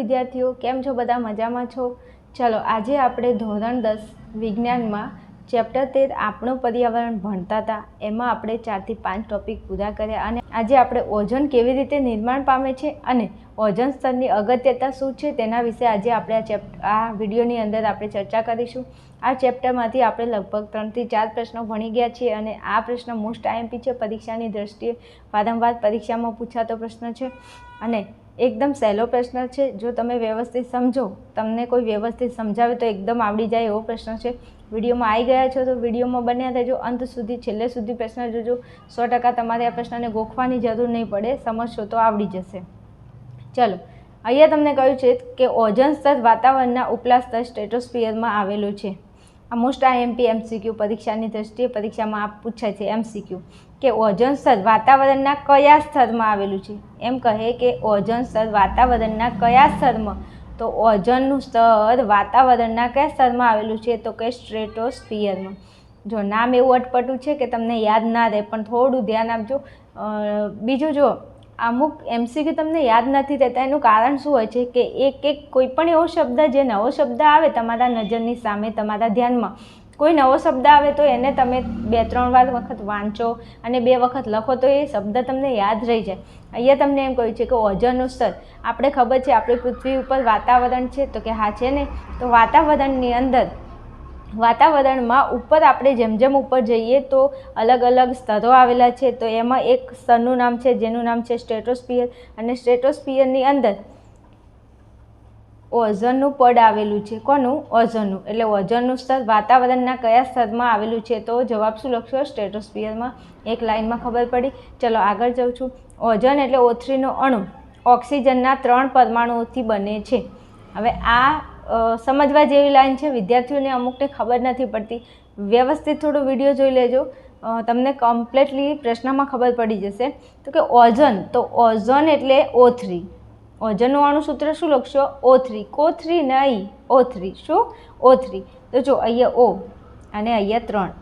વિદ્યાર્થીઓ, કેમ છો? બધા મજામાં છો? ચલો, આજે આપણે ધોરણ દસ વિજ્ઞાનમાં ચેપ્ટર તેર આપણું પર્યાવરણ ભણતા હતા. એમાં આપણે ચારથી પાંચ ટોપિક પૂરા કર્યા અને આજે આપણે ઓઝોન કેવી રીતે નિર્માણ પામે છે અને ઓઝોન સ્તરની અગત્યતા શું છે તેના વિશે આજે આપણે આ ચેપ આ વિડીયોની અંદર આપણે ચર્ચા કરીશું. આ ચેપ્ટરમાંથી આપણે લગભગ ત્રણથી ચાર પ્રશ્નો ભણી ગયા છીએ અને આ પ્રશ્ન મોસ્ટ આઈએમપી છે. પરીક્ષાની દ્રષ્ટિએ વારંવાર પરીક્ષામાં પૂછાતો પ્રશ્ન છે અને એકદમ સહેલો પ્રશ્ન છે. જો તમે વ્યવસ્થિત સમજો, તમને કોઈ વ્યવસ્થિત સમજાવે તો એકદમ આવડી જાય એવો પ્રશ્ન છે. વિડીયોમાં આવી ગયા છો તો વિડીયોમાં બન્યા રહેજો. અંત સુધી, છેલ્લે સુધી પ્રશ્ન જોજો. સો ટકા તમારે આ પ્રશ્નને ગોખવાની જરૂર નહીં પડે. સમજશો તો આવડી જશે. ચલો, અહીંયા તમને કહ્યું છે કે ઓઝોન સ્તર વાતાવરણના ઉપલા સ્તર સ્ટેટોસ્ફિયરમાં આવેલું છે. આ મોસ્ટ આઈએમપી એમસીક્યુ પરીક્ષાની દ્રષ્ટિએ પરીક્ષામાં પૂછાય છે એમસીક્યુ કે ઓઝોન સ્તર વાતાવરણના કયા સ્તરમાં આવેલું છે? એમ કહે કે ઓઝોન સ્તર વાતાવરણના કયા સ્તરમાં? તો ઓઝોનનું સ્તર વાતાવરણના કયા સ્તરમાં આવેલું છે? તો કે સ્ટ્રેટોસ્ફિયરમાં. જો નામ એવું અટપટું છે કે તમને યાદ ના રહે, પણ થોડું ધ્યાન આપજો. બીજું જો, અમુક એમસીક્યુ તમને યાદ નથી રહેતા, એનું કારણ શું હોય છે કે એક એક કોઈ પણ એવો શબ્દ, જે નવો શબ્દ આવે, તમારા નજરની સામે, તમારા ધ્યાનમાં કોઈ નવો શબ્દ આવે તો એને તમે બે, ત્રણ વાર વખત વાંચો અને બે વખત લખો તો એ શબ્દ તમને યાદ રહી જાય. અહીંયા તમને એમ કહ્યું છે કે ઓઝોનનું સ્તર. આપણે ખબર છે આપણી પૃથ્વી ઉપર વાતાવરણ છે તો કે હા છે ને? તો વાતાવરણની અંદર, વાતાવરણમાં ઉપર આપણે જેમ જેમ ઉપર જઈએ તો અલગ અલગ સ્તરો આવેલા છે. તો એમાં એક સ્તરનું નામ છે, જેનું નામ છે સ્ટ્રેટોસ્ફિયર અને સ્ટ્રેટોસ્ફિયરની અંદર ઓઝોનનું પડ આવેલું છે. કોનું? ઓઝોનનું. એટલે ઓઝોનનું સ્તર વાતાવરણના કયા સ્તરમાં આવેલું છે તો જવાબ શું લખશો? સ્ટેટોસ્ફિયરમાં એક લાઇનમાં ખબર પડી. ચલો આગળ જાઉં છું. ઓઝોન એટલે ઓથરીનો અણુ. ઓક્સિજનના ત્રણ પરમાણુઓથી બને છે. હવે આ સમજવા જેવી લાઈન છે. વિદ્યાર્થીઓને અમુકને ખબર નથી પડતી. વ્યવસ્થિત થોડો વીડિયો જોઈ લેજો. તમને કમ્પ્લેટલી પ્રશ્નમાં ખબર પડી જશે. તો કે ઓઝોન. તો ઓઝોન એટલે ઓ થ્રી સૂત્ર શું લખશો? O three. કો થ્રી નહીં. O three. શું? O three. તો જો અહીંયા ઓ અને અહીંયા ત્રણ.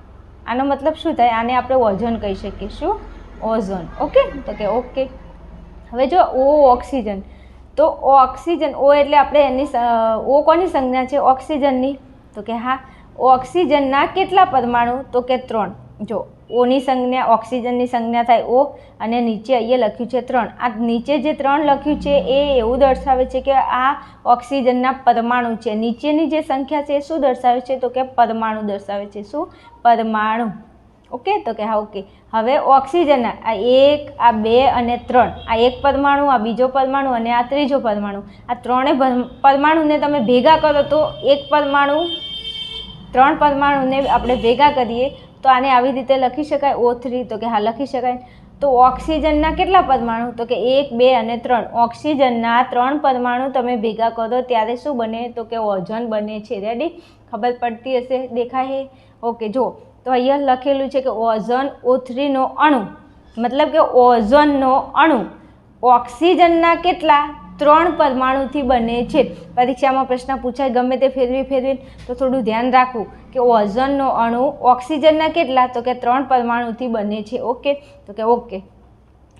આનો મતલબ શું થાય? આને આપણે ઓઝોન કહી શકીએ. શું? ઓઝોન. ઓકે? તો કે ઓકે. હવે જો ઓ ઓક્સિજન. તો ઓક્સિજન, ઓ એટલે આપણે એની ઓ કોની સંજ્ઞા છે? ઓક્સિજનની. તો કે હા. ઓક્સિજનના કેટલા પરમાણુ? તો કે ત્રણ. જો ઓની સંજ્ઞા, ઓક્સિજનની સંજ્ઞા થાય ઓ અને નીચે અહીંયા લખ્યું છે ત્રણ. આ નીચે જે ત્રણ લખ્યું છે એ એવું દર્શાવે છે કે આ ઓક્સિજનના પરમાણુ છે. નીચેની જે સંખ્યા છે એ શું દર્શાવે છે? તો કે પરમાણુ દર્શાવે છે. શું? પરમાણુ. ઓકે? તો કે હા, ઓકે. હવે ઓક્સિજનના આ એક, આ બે અને ત્રણ. આ એક પરમાણુ, આ બીજો પરમાણુ અને આ ત્રીજો પરમાણુ. આ ત્રણે પરમાણુને તમે ભેગા કરો તો એક પરમાણુ, ત્રણ પરમાણુને આપણે ભેગા કરીએ તો આને આવી રીતે લખી શકાય, ઓ થ્રી તો કે હા, લખી શકાય. તો ઓક્સિજનના કેટલા પરમાણુ? તો કે એક, બે અને ત્રણ. ઓક્સિજનના ત્રણ પરમાણુ તમે ભેગા કરો, ત્યારે શું બને? તો કે ઓઝોન બને છે. રેડી ખબર પડતી હશે? દેખાય? ઓકે જો તો અહીંયા લખેલું છે કે ઓઝોન ઓ થ્રીનો અણુ. મતલબ કે ઓઝોનનો અણુ. ઓક્સિજનના કેટલા? ત્રણ પરમાણુથી બને છે. પરીક્ષામાં પ્રશ્ન પૂછાય, ગમે તે ફેરવી ફેરવી તો થોડું ધ્યાન રાખવું કે ઓઝોનનો અણુ ઓક્સિજનના કેટલા? તો કે ત્રણ પરમાણુથી બને છે. ઓકે? તો કે ઓકે.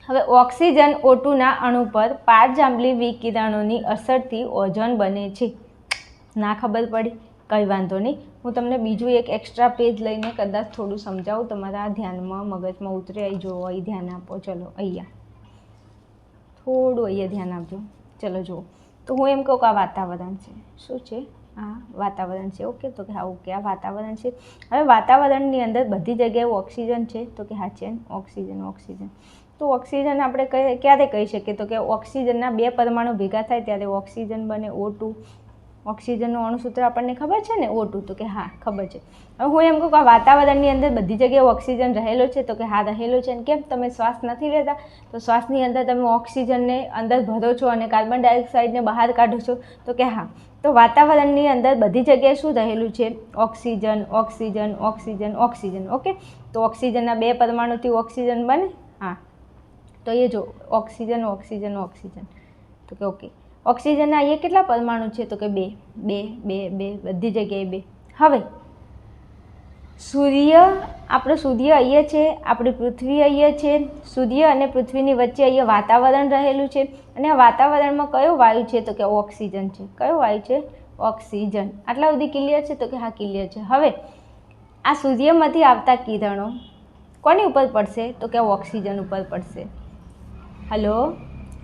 હવે ઓક્સિજન ઓટુના અણુ પર પારજાંબલી વિકિરણોની અસરથી ઓઝોન બને છે. ના ખબર પડી? કંઈ વાંધો નહીં. હું તમને બીજું એક એક્સ્ટ્રા પેજ લઈને કદાચ થોડું સમજાવું. તમારા ધ્યાનમાં મગજમાં ઉતરે, અહીં જોવો અહીં ધ્યાન આપો. ચલો, અહીંયા. થોડું અહીંયા ધ્યાન આપજો. ચલો જુઓ. તો હું એમ કહું કે આ વાતાવરણ છે. શું છે? આ વાતાવરણ છે. ઓકે, તો કે હા, ઓકે, આ વાતાવરણ છે. હવે વાતાવરણની અંદર બધી જગ્યાએ ઓક્સિજન છે. તો કે હા, છે ઓક્સિજન ઓક્સિજન. તો ઓક્સિજન આપણે ક્યારે કહી શકીએ? તો કે ઓક્સિજનના બે પરમાણુ ભેગા થાય ત્યારે ઓક્સિજન બને ઓ ટુ ઓક્સિજનનું અણુસૂત્ર આપણને ખબર છે ને? ઓ ટુ તો કે હા, ખબર છે. હવે હું એમ કહું કે વાતાવરણની અંદર બધી જગ્યાએ ઓક્સિજન રહેલો છે તો કે હા, રહેલો છે. અને કેમ? તમે શ્વાસ નથી લેતા, તો શ્વાસની અંદર તમે ઓક્સિજનને અંદર ભરો છો અને કાર્બન ડાયોક્સાઇડને બહાર કાઢો છો તો કે હા. તો વાતાવરણની અંદર બધી જગ્યાએ શું રહેલું છે? Oxygen oxygen oxygen oxygen. Okay? તો ઓક્સિજનના બે પરમાણુથી ઓક્સિજન બને? હા. તો એ જો, ઓક્સિજન ઓક્સિજન ઓક્સિજન. તો કે ઓકે. ઓક્સિજનના અહીંયા કેટલા પરમાણુ છે? તો કે બે બે બે બે, બધી જગ્યાએ બે. હવે, સૂર્ય, આપણો સૂર્ય અહીંયા છે, આપણી પૃથ્વી અહીંયા છે, સૂર્ય અને પૃથ્વીની વચ્ચે અહીંયા વાતાવરણ રહેલું છે. અને આ વાતાવરણમાં કયો વાયુ છે? તો કે ઓક્સિજન છે. કયો વાયુ છે? ઓક્સિજન. આટલા સુધી ક્લિયર છે? તો કે હા, ક્લિયર છે. હવે, આ સૂર્યમાંથી આવતા કિરણો કોની ઉપર પડશે? તો કે ઓક્સિજન ઉપર પડશે. હલો?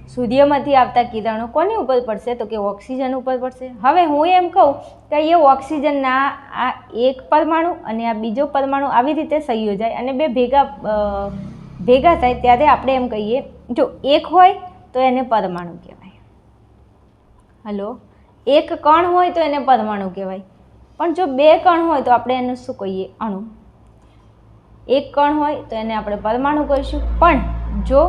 સૂર્યમાંથી આવતા કિરણો કોની ઉપર પડશે? તો કે ઓક્સિજન ઉપર પડશે. હવે હું એમ કહું કે એ ઓક્સિજનના આ એક પરમાણુ અને આ બીજો પરમાણુ આવી રીતે સંયોજાય અને બે ભેગા ભેગા થાય ત્યારે આપણે એમ કહીએ, જો એક હોય તો એને પરમાણુ કહેવાય. હલો? એક કણ હોય તો એને પરમાણુ કહેવાય. પણ જો બે કણ હોય તો આપણે એને શું કહીએ? અણુ. એક કણ હોય તો એને આપણે પરમાણુ કહીશું. પણ જો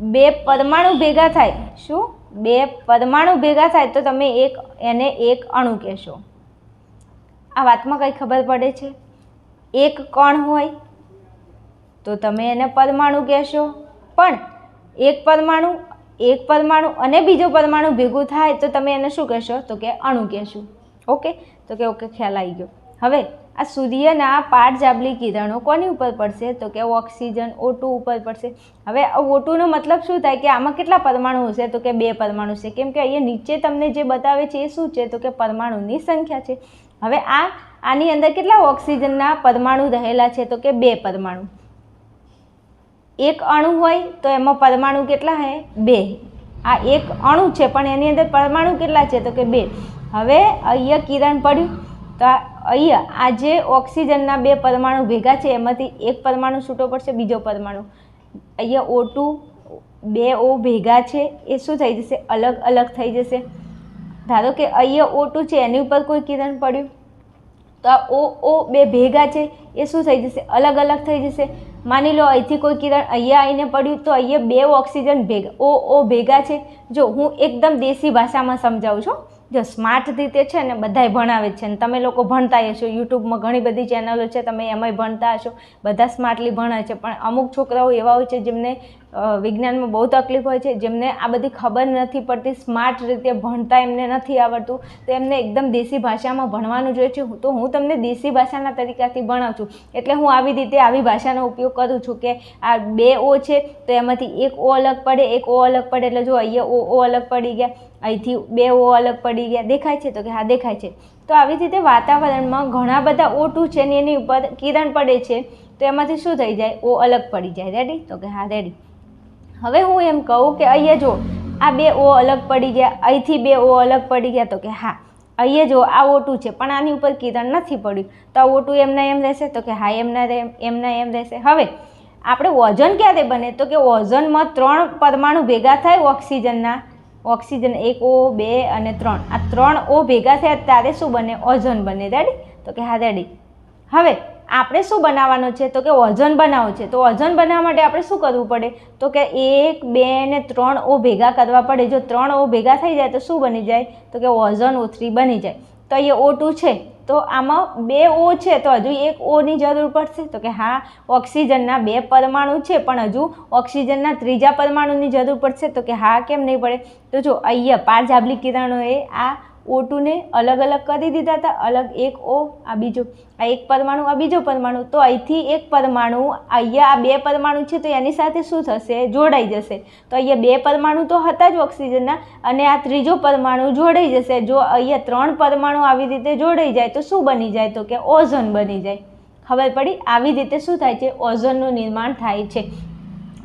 બે પરમાણુ ભેગા થાય, શું? બે પરમાણુ ભેગા થાય તો તમે એક, એને એક અણુ કહેશો. આ વાતમાં કંઈ ખબર પડે છે? એક કણ હોય તો તમે એને પરમાણુ કહેશો. પણ એક પરમાણુ એક પરમાણુ અને બીજો પરમાણુ ભેગું થાય તો તમે એને શું કહેશો? તો કે અણુ કહેશું. ઓકે? તો કે ઓકે, ખ્યાલ આવી ગયો. હવે આ સૂર્યના પાટજાબલી કિરણો કોની ઉપર પડશે? તો કે ઓક્સિજન O2 ઉપર પડશે. હવે O2 નો મતલબ શું થાય? કે આમાં કેટલા પરમાણુ હશે? તો કે બે પરમાણુ છે. કેમ કે અહીંયા નીચે તમને જે બતાવે છે એ શું છે? તો કે પરમાણુની સંખ્યા છે. હવે આ, આની અંદર કેટલા ઓક્સિજનના પરમાણુ રહેલા છે? તો કે બે પરમાણુ. એક અણુ હોય તો એમાં પરમાણુ કેટલા હે? બે. આ એક અણુ છે, પણ એની અંદર પરમાણુ કેટલા છે? તો કે બે. હવે અહીંયા કિરણ પડ્યું. તો અહીંયા આ જે ઓક્સિજનના બે પરમાણુ ભેગા છે, એમાંથી એક પરમાણુ છૂટો પડશે, બીજો પરમાણુ. અહીંયા ઓ ટુ બે ઓ ભેગા છે, એ શું થઈ જશે? અલગ અલગ થઈ જશે. ધારો કે અહીંયા ઓ ટુ છે, એની ઉપર કોઈ કિરણ પડ્યું. તો આ ઓ ઓ બે ભેગા છે, એ શું થઈ જશે? અલગ અલગ થઈ જશે. માની લો અહીંથી કોઈ કિરણ અહીંયા આવીને પડ્યું, તો અહીંયા બે ઓક્સિજન ભેગા ઓ ઓ ભેગા છે. જો હું એકદમ દેશી ભાષામાં સમજાવું છું જો સ્માર્ટ રીતે છે ને બધાય ભણાવે છે ને તમે લોકો ભણતા હશો, યુટ્યુબમાં ઘણી બધી ચેનલો છે તમે એમાંય ભણતા હશો, બધા સ્માર્ટલી ભણે છે, પણ અમુક છોકરાઓ એવા હોય છે જેમને વિજ્ઞાનમાં બહુ તકલીફ હોય છે. જેમને આ બધી ખબર નથી પડતી, સ્માર્ટ રીતે ભણતા એમને નથી આવડતું. તો એમને એકદમ દેશી ભાષામાં ભણવાનું જોઈએ છે. તો હું તમને દેશી ભાષાના તરીકાથી ભણાવું છું. એટલે હું આવી રીતે આવી ભાષાનો ઉપયોગ કરું છું કે આ બે ઓ છે, તો એમાંથી એક ઓ અલગ પડે, એક ઓ અલગ પડે. એટલે જો અહીંયા ઓ ઓ અલગ પડી ગયા, અહીંથી બે ઓ અલગ પડી ગયા. દેખાય છે તો કે હા, દેખાય છે. તો આવી રીતે વાતાવરણમાં ઘણા બધા ઓ ટુ છે ને એની ઉપર કિરણ પડે છે. તો એમાંથી શું થઈ જાય? ઓ અલગ પડી જાય. રેડી તો કે હા રેડી હવે હું એમ કહું કે અહીંયા જો આ બે ઓ અલગ પડી ગયા, અહીંથી બે ઓ અલગ પડી ગયા, તો કે હા, અહીંયા જો આ ઓટું છે, પણ આની ઉપર કિરણ નથી પડ્યું. તો આ ઓટું એમના એમ રહેશે? તો કે હા, એમના એમના એમ રહેશે. હવે, આપણે ઓઝોન ક્યારે બને? તો કે ઓઝોનમાં ત્રણ પરમાણુ ભેગા થાય ઓક્સિજનના. ઓક્સિજન એક ઓ, બે અને ત્રણ. આ ત્રણ ઓ ભેગા થયા ત્યારે શું બને? ઓઝોન બને. રેડી તો કે હા રેડી હવે આપણે શું બનાવવાનું છે? તો કે ઓઝોન બનાવવું છે. તો ઓઝોન બનાવવા માટે આપણે શું કરવું પડે? તો કે એક, બે ને ત્રણ ઓ ભેગા કરવા પડે. જો ત્રણ ઓ ભેગા થઈ જાય તો શું બની જાય? તો કે વજન ઓ થ્રી બની જાય. તો અહીંયા ઓ ટુ છે. તો આમાં બે ઓ છે. તો હજુ એક ઓની જરૂર પડશે. તો કે હા, ઓક્સિજનના બે પરમાણુ છે. પણ હજુ ઓક્સિજનના ત્રીજા પરમાણુની જરૂર પડશે. તો કે હા, કેમ નહીં પડે? તો જો અહીંયા પાર જાબલી કિરણોએ આ ઓ ટુને અલગ અલગ કરી દીધા હતા. અલગ એક ઓ, આ બીજો. આ એક પરમાણુ, આ બીજો પરમાણુ. તો અહીંથી એક પરમાણુ, અહીંયા આ બે પરમાણુ છે, તો એની સાથે શું થશે? જોડાઈ જશે. તો અહીંયા બે પરમાણુ તો હતા જ ઓક્સિજનના, અને આ ત્રીજો પરમાણુ જોડાઈ જશે. જો અહીંયા ત્રણ પરમાણુ આવી રીતે જોડાઈ જાય, તો શું બની જાય? તો કે ઓઝોન બની જાય. ખબર પડી? આવી રીતે શું થાય છે? ઓઝોનનું નિર્માણ થાય છે.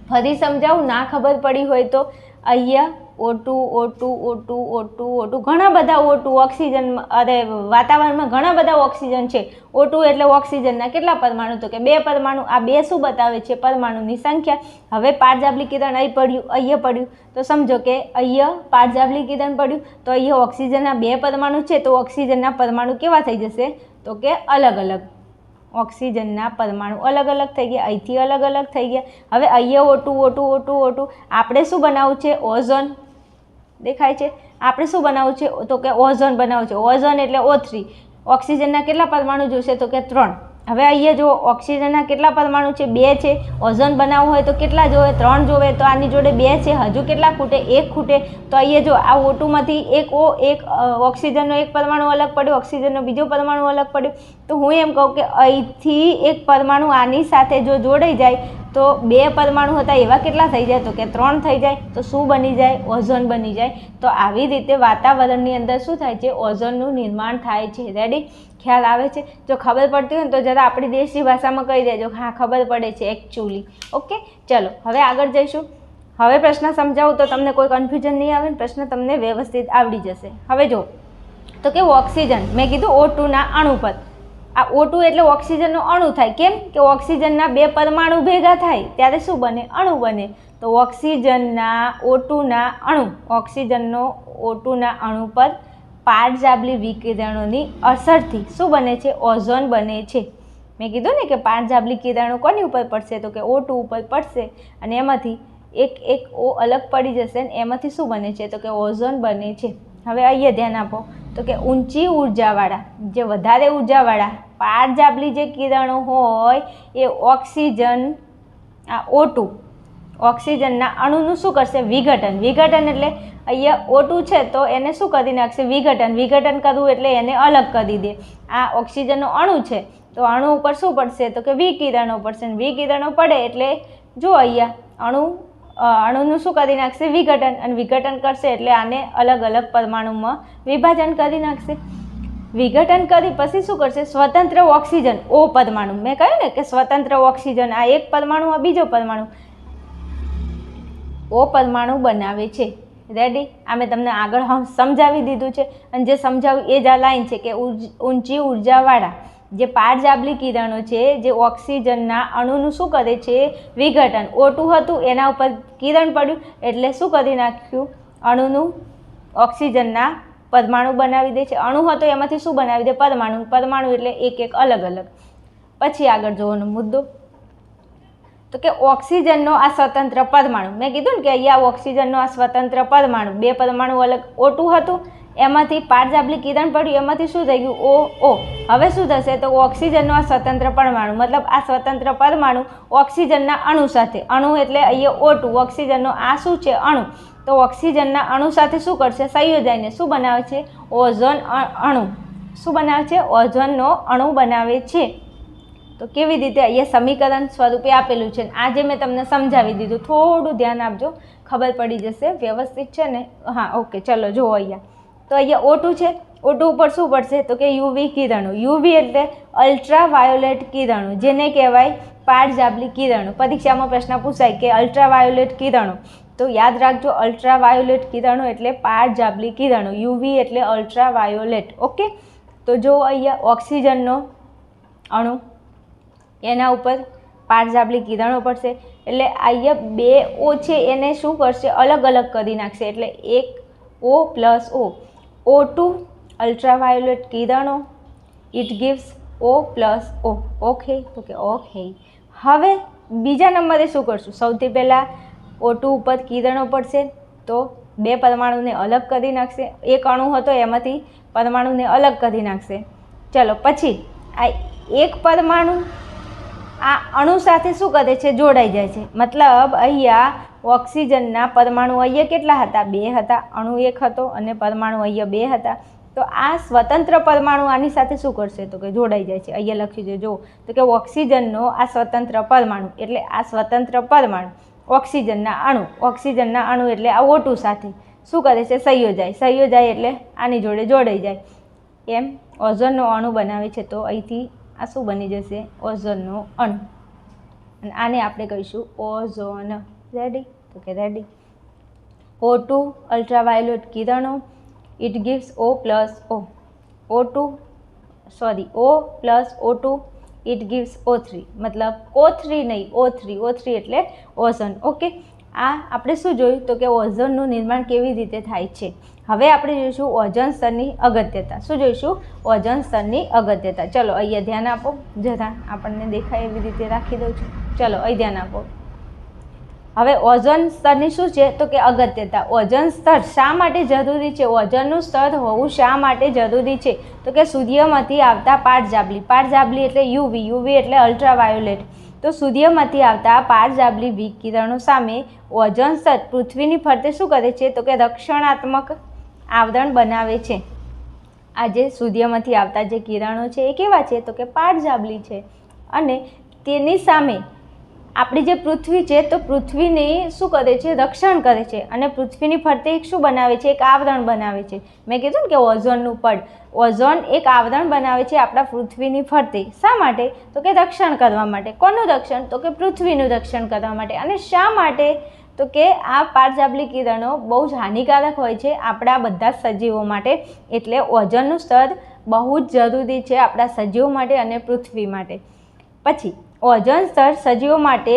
ફરી સમજાવું? ના ખબર પડી હોય તો અહીંયા O two O two O ઘણા બધા ઓ ઓક્સિજન, અરે, વાતાવરણમાં ઘણા બધા ઓક્સિજન છે. ઓ એટલે ઓક્સિજનના કેટલા પરમાણુ? તો કે બે પરમાણુ, આ બે શું બતાવે છે? પરમાણુની સંખ્યા. હવે પારજાબલી કિરણ અહીં પડ્યું, અહીંયા પડ્યું. તો સમજો કે અહીંયા પારજાબલી કિરણ પડ્યું, તો અહીંયા ઓક્સિજનના બે પરમાણુ છે, તો ઓક્સિજનના પરમાણુ કેવા થઈ જશે? તો કે અલગ અલગ. ઓક્સિજનના પરમાણુ અલગ અલગ થઈ ગયા, અહીંથી અલગ અલગ થઈ ગયા. હવે અહીંયા ઓટું ઓટું ઓટું ઓટું આપણે શું બનાવવું છે? ઓઝોન. દેખાય છે. આપણે શું બનાવવું છે? તો કે ઓઝોન બનાવવું છે. ઓઝોન એટલે ઓ થ્રી. ઓક્સિજનના કેટલા પરમાણુ જોશે? તો કે ત્રણ. હવે અહીંયા જો ઓક્સિજનના કેટલા પરમાણુ છે? બે છે. ઓઝોન બનાવવું હોય તો કેટલા જોવે? ત્રણ જોવે. તો આની જોડે બે છે. હજુ કેટલા ખૂટે? એક ખૂટે. તો અહીંયા જો આ ઓટુમાંથી એક ઓ એક ઓક્સિજનનો એક પરમાણુ અલગ પડ્યો, ઓક્સિજનનો બીજો પરમાણુ અલગ પડ્યો. તો હું એમ કહું કે અહીંથી એક પરમાણુ આની સાથે જો જોડાઈ જાય તો બે પરમાણુ હતા, એવા કેટલા થઈ જાય? તો કે ત્રણ થઈ જાય, તો શું બની જાય? ઓઝોન બની જાય. તો આવી રીતે વાતાવરણની અંદર શું થાય છે? ઓઝોનનું નિર્માણ થાય છે. રેડી ખ્યાલ આવે છે? જો ખબર પડતી હોય ને, તો જરા આપણી દેશી ભાષામાં કહી દેજો હા, ખબર પડે છે એકચ્યુઅલી ઓકે ચલો, હવે આગળ જઈશું. હવે પ્રશ્ન સમજાવું તો તમને કોઈ કન્ફ્યુઝન નહીં આવે પ્રશ્ન તમને વ્યવસ્થિત આવડી જશે. હવે જો તો કે ઓક્સિજન. મેં કીધું ઓ ટુના અણુ પર આ ઓ ટુ એટલે ઓક્સિજનનો અણુ થાય. કેમ કે ઓક્સિજનના બે પરમાણુ ભેગા થાય, ત્યારે શું બને? અણુ બને. તો ઓક્સિજનના ઓ ટુના અણુ, ઓક્સિજનનો ઓ ટુના અણુ પર પાટજાબલી વિકિરણોની અસરથી શું બને છે? ઓઝોન બને છે. મેં કીધું ને કે પાટજાબલી કિરણો કોની ઉપર પડશે? તો કે ઓ ટુ ઉપર પડશે. અને એમાંથી એક એક ઓ અલગ પડી જશે ને એમાંથી શું બને છે? તો કે ઓઝોન બને છે. હવે અહીંયા ધ્યાન આપો. તો કે ઊંચી ઉર્જાવાળા જે વધારે ઉર્જાવાળા પારજાબલી જે કિરણો હોય, એ ઓક્સિજન, આ ઓટું ઓક્સિજનના અણુનું શું કરશે? વિઘટન. વિઘટન એટલે અહીંયા ઓટું છે, તો એને શું કરી નાખશે? વિઘટન. વિઘટન કરવું એટલે એને અલગ કરી દે. આ ઓક્સિજનનો અણુ છે, તો અણુ ઉપર શું પડશે? તો કે વિકિરણો પડશે. વિકિરણો પડે એટલે જો અહીંયા અણુ અણુનું શું કરી નાખશે? વિઘટન. અને વિઘટન કરશે એટલે આને અલગ અલગ પરમાણુમાં વિભાજન કરી નાખશે. વિઘટન કરી પછી શું કરશે? સ્વતંત્ર ઓક્સિજન. ઓ પરમાણુ. મેં કહ્યું ને કે સ્વતંત્ર ઓક્સિજન. આ એક પરમાણુ, આ બીજો પરમાણુ. ઓ પરમાણુ બનાવે છે. રેડી આ મેં તમને આગળ સમજાવી દીધું છે. અને જે સમજાવ્યું એ જ આ લાઈન છે કે ઊંચી ઉર્જાવાળા. જે પારજાબલી કિરણો છે, જે ઓક્સિજનના અણુનું શું કરે છે? વિઘટન. ઓટું હતું, એના ઉપર કિરણ પડ્યું, એટલે શું કરી નાખ્યું? અણુનું ઓક્સિજનના પરમાણુ બનાવી દે છે. અણુ હતો, એમાંથી શું બનાવી દે? પરમાણુ. પરમાણુ એટલે એક એક અલગ અલગ. પછી આગળ જોવાનો મુદ્દો. તો કે ઓક્સિજનનો આ સ્વતંત્ર પરમાણુ. મેં કીધું ને કે અહીંયા ઓક્સિજનનો આ સ્વતંત્ર પરમાણુ. બે પરમાણુ અલગ. ઓટું હતું એમાંથી પારજાબલી કિરણ પડ્યું, એમાંથી શું થઈ ગયું? ઓ ઓ. હવે શું થશે? તો ઓક્સિજનનું આ સ્વતંત્ર પરમાણુ, મતલબ આ સ્વતંત્ર પરમાણુ ઓક્સિજનના અણુ સાથે, અણુ એટલે અહીંયા ઓટું ઓક્સિજનનો આ શું છે? અણુ. તો ઓક્સિજનના અણુ સાથે શું કરશે? સંયોજાઈને શું બનાવે છે? ઓઝોન અણુ. શું બનાવે છે? ઓઝોનનો અણુ બનાવે છે. તો કેવી રીતે અહીંયા સમીકરણ સ્વરૂપે આપેલું છે? આ જે મેં તમને સમજાવી દીધું, થોડું ધ્યાન આપજો. ખબર પડી જશે, વ્યવસ્થિત છે ને? હા, ઓકે, ચલો, જુઓ અહીંયા. તો અહીંયા ઓટું છે. ઓટું ઉપર શું પડશે? તો કે યુવી કિરણો યુવી એટલે અલ્ટ્રા વાયોલેટ કિરણો જેને કહેવાય પારજાબલી કિરણો પરીક્ષામાં પ્રશ્ન પૂછાય કે અલ્ટ્રા વાયોલેટ કિરણો તો યાદ રાખજો અલ્ટ્રા વાયોલેટ કિરણો એટલે પારજાબલી કિરણો યુવી એટલે અલ્ટ્રા વાયોલેટ ઓકે તો જો અહીંયા ઓક્સિજનનો અણુ, એના ઉપર પારજાબલી કિરણો પડશે. એટલે અહીંયા બે ઓ છે, એને શું કરશે? અલગ અલગ કરી નાખશે. એટલે એક O plus O O two ultraviolet કિરણો. It gives O plus O okay તો કે ઓકે હવે બીજા નંબરે શું કરશું? સૌથી પહેલાં ઓ ટુ ઉપર કિરણો પડશે તો બે પરમાણુને અલગ કરી નાખશે. એક અણુ હતો એમાંથી પરમાણુને અલગ કરી નાખશે. ચલો, પછી આ એક પરમાણુ આ અણુ સાથે શું કરે છે? જોડાઈ જાય છે. મતલબ અહીંયા ઓક્સિજનના પરમાણુ અહીંયા કેટલા હતા? બે હતા, અણુ એક હતો અને પરમાણુ અહીંયા બે હતા. તો આ સ્વતંત્ર પરમાણુ આની સાથે શું કરશે? તો કે જોડાઈ જાય છે. અહીંયા લખ્યું છે, જો. તો કે ઓક્સિજનનો આ સ્વતંત્ર પરમાણુ, એટલે આ સ્વતંત્ર પરમાણુ, ઓક્સિજનના અણુ. ઓક્સિજનના અણુ એટલે આ ઓટુ સાથે. શું કરે છે? સંયોજાય. સંયોજાય એટલે આની જોડે જોડાઈ જાય. એમ ઓઝોનનો અણુ બનાવે છે, તો અહીંથી આ શું બની જશે? ઓઝોનનો અણુ. અને આને આપણે કહીશું ઓઝોન. રેડી? તો કે રેડી. ઓ ટુ અલ્ટ્રાવાયોલેટ કિરણો it gives O plus O O two sorry O plus O two it gives O three મતલબ ઓ થ્રી નહીં ઓ થ્રી ઓ થ્રી એટલે ઓઝન ઓકે આ આપણે શું જોયું? તો કે ઓઝોનનું નિર્માણ કેવી રીતે થાય છે? હવે આપણે જોઈશું ઓઝોન સ્તરની અગત્યતા. શું જોઈશું? ઓઝોન સ્તરની અગત્યતા. ચલો, અહીંયા ધ્યાન આપો. જરા આપણને દેખાય એવી રીતે રાખી દઉં છું. ચલો, અહીં ધ્યાન આપો. હવે ઓઝોન સ્તરની શું છે? તો કે અગત્યતા. ઓઝોન સ્તર શા માટે જરૂરી છે? ઓઝોનનું સ્તર હોવું શા માટે જરૂરી છે? તો કે સૂર્યમાંથી આવતા પાટજાબલી પાટજાબલી એટલે યુવી. યુવી એટલે અલ્ટ્રાવાયોલેટ. તો સૂર્યમાંથી આવતા પાટજાબલી વિકિરણો સામે ઓઝોન સ્તર પૃથ્વીની ફરતે શું કરે છે? તો કે રક્ષણાત્મક આવરણ બનાવે છે. આજે સૂર્યમાંથી આવતા જે કિરણો છે એ કેવા છે? તો કે પાટજાબલી છે. અને તેની સામે આપણી જે પૃથ્વી છે, તો પૃથ્વીને શું કરે છે? રક્ષણ કરે છે. અને પૃથ્વીની ફરતે એક શું બનાવે છે? એક આવરણ બનાવે છે. મેં કીધું ને કે ઓઝોનનું પડ. ઓઝોન એક આવરણ બનાવે છે આપણા પૃથ્વીની ફરતે. શા માટે? તો કે રક્ષણ કરવા માટે. કોનું રક્ષણ? તો કે પૃથ્વીનું રક્ષણ કરવા માટે. અને શા માટે? તો કે આ પારજાબલી કિરણો બહુ જ હાનિકારક હોય છે આપણા બધા સજીવો માટે. એટલે ઓઝોનનું સ્તર બહુ જ જરૂરી છે આપણા સજીવો માટે અને પૃથ્વી માટે. પછી ઓઝોન સ્તર સજીવો માટે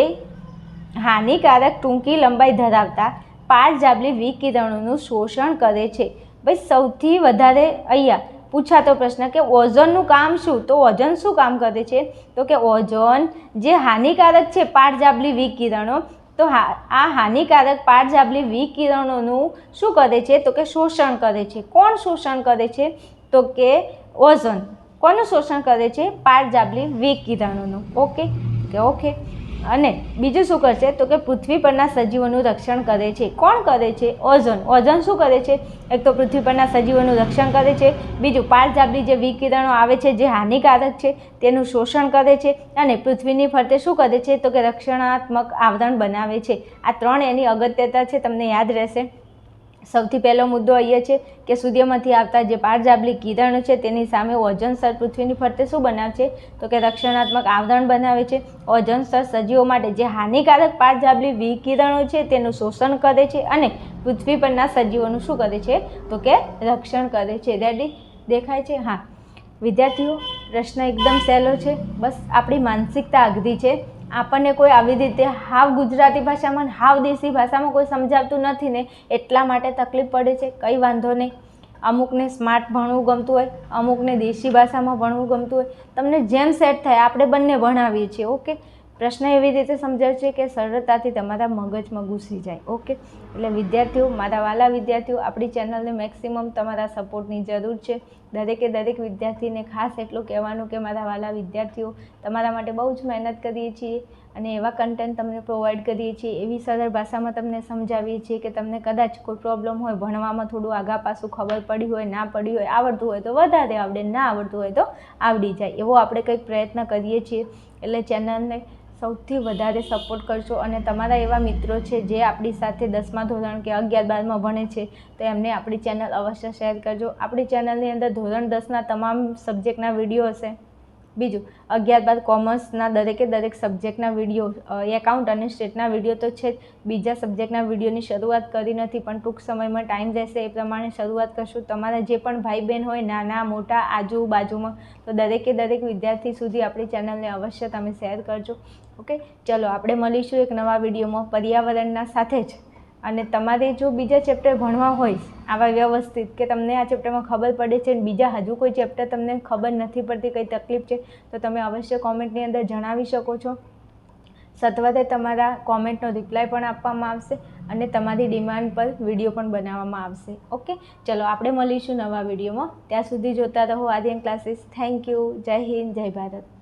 હાનિકારક ટૂંકી લંબાઈ ધરાવતા પારજાબલી વિકિરણોનું શોષણ કરે છે. ભાઈ, સૌથી વધારે અહીંયા પૂછાતો પ્રશ્ન કે ઓઝોનનું કામ શું? તો ઓઝોન શું કામ કરે છે? તો કે ઓઝોન જે હાનિકારક છે પારજાબલી વિકિરણો તો હા, આ હાનિકારક પારજાબલી વિકિરણોનું શું કરે છે? તો કે શોષણ કરે છે. કોણ શોષણ કરે છે? તો કે ઓઝોન કોનું શોષણ કરે છે? પારજાબલી વિકિરણોનું ઓકે કે ઓકે અને બીજું શું કરશે? તો કે પૃથ્વી પરના સજીવોનું રક્ષણ કરે છે. કોણ કરે છે? ઓઝોન. ઓઝોન શું કરે છે? એક તો પૃથ્વી પરના સજીવોનું રક્ષણ કરે છે. બીજું પારજાબલી જે વિકિરણો આવે છે, જે હાનિકારક છે, તેનું શોષણ કરે છે. અને પૃથ્વીની ફરતે શું કરે છે? તો કે રક્ષણાત્મક આવરણ બનાવે છે. આ ત્રણ એની અગત્યતા છે. તમને યાદ રહેશે. સૌથી પહેલો મુદ્દો એ છે કે સૂર્યમાંથી આવતા જે પારજાબલી કિરણો છે તેની સામે ઓઝોન સ્તર પૃથ્વીની ફરતે શું બનાવે છે? તો કે રક્ષણાત્મક આવરણ બનાવે છે. ઓઝોન સ્તર સજીવો માટે જે હાનિકારક પારજાબલી વિકિરણો છે તેનું શોષણ કરે છે અને પૃથ્વી પરના સજીવોનું શું કરે છે? તો કે રક્ષણ કરે છે. રેડી દેખાય છે? હા. વિદ્યાર્થીઓ, પ્રશ્ન એકદમ સહેલો છે. બસ આપણી માનસિકતા અઘરી છે. આપણને કોઈ આવી રીતે હાવ ગુજરાતી ભાષામાં હાવ દેશી ભાષામાં કોઈ સમજાવતું નથી ને એટલા માટે તકલીફ પડે છે, કંઈ વાંધો નહીં. અમુકને સ્માર્ટ ભણવું ગમતું હોય, અમુકને દેશી ભાષામાં ભણવું ગમતું હોય. તમને જેમ સેટ થાય, આપણે બંને ભણાવીએ છીએ ઓકે પ્રશ્ન એવી રીતે સમજાવે છે કે સરળતાથી તમારા મગજમાં ઘૂસી જાય, ઓકે? એટલે વિદ્યાર્થીઓ, મારા વાલા વિદ્યાર્થીઓ, આપણી ચેનલને મેક્સિમમ તમારા સપોર્ટની જરૂર છે. દરેકે દરેક વિદ્યાર્થીને ખાસ એટલું કહેવાનું કે મારા વાલા વિદ્યાર્થીઓ, તમારા માટે બહુ જ મહેનત કરીએ છીએ અને એવા કન્ટેન્ટ તમને પ્રોવાઈડ કરીએ છીએ, એવી સરળ ભાષામાં તમને સમજાવીએ છીએ કે તમને કદાચ કોઈ પ્રોબ્લેમ હોય, ભણવામાં થોડું આગા પાછું ખબર પડી હોય, ના પડી હોય, આવડતું હોય તો વધારે આવડે, ના આવડતું હોય તો આવડી જાય. એવો આપણે કંઈક પ્રયત્ન કરીએ છીએ. એટલે ચેનલને સૌથી વધારે સપોર્ટ કરશો અને તમારા એવા મિત્રો છે જે આપણી સાથે દસમા ધોરણ કે અગિયાર બારમાં ભણે છે, તો એમને આપણી ચેનલ અવશ્ય શેર કરજો. આપણી ચેનલની અંદર ધોરણ દસના તમામ સબ્જેક્ટના વીડિયો હશે. બીજું, અગિયાર બાદ કોમર્સના દરેકે દરેક સબ્જેક્ટના વીડિયો એકાઉન્ટ અને સ્ટેટના વીડિયો તો છે જ. બીજા સબ્જેક્ટના વિડીયોની શરૂઆત કરી નથી, પણ ટૂંક સમયમાં ટાઈમ રહેશે એ પ્રમાણે શરૂઆત કરશું. તમારા જે પણ ભાઈ બહેન હોય, નાના, મોટા, આજુબાજુમાં, તો દરેકે દરેક વિદ્યાર્થી સુધી આપણી ચેનલને અવશ્ય તમે શેર કરજો. ઓકે ચલો, આપણે મળીશું એક નવા વિડીયોમાં. પર્યાવરણના સાથે જ. અને તમારે જો બીજા ચેપ્ટર ભણવા હોય, આવા વ્યવસ્થિત કે તમને આ ચેપ્ટરમાં ખબર પડે છે અને બીજા હજુ કોઈ ચેપ્ટર તમને ખબર નથી પડતી, કઈ તકલીફ છે, તો તમે અવશ્ય કોમેન્ટની અંદર જણાવી શકો છો. સત્વરે તમારા કોમેન્ટનો રિપ્લાય પણ આપવામાં આવશે અને તમારી ડિમાન્ડ પર વીડિયો પણ બનાવવામાં આવશે. ઓકે ચલો, આપણે મળીશું નવા વિડીયોમાં ત્યાં સુધી જોતા રહો આર્યન ક્લાસીસ થેન્ક યુ જય હિન્દ, જય ભારત.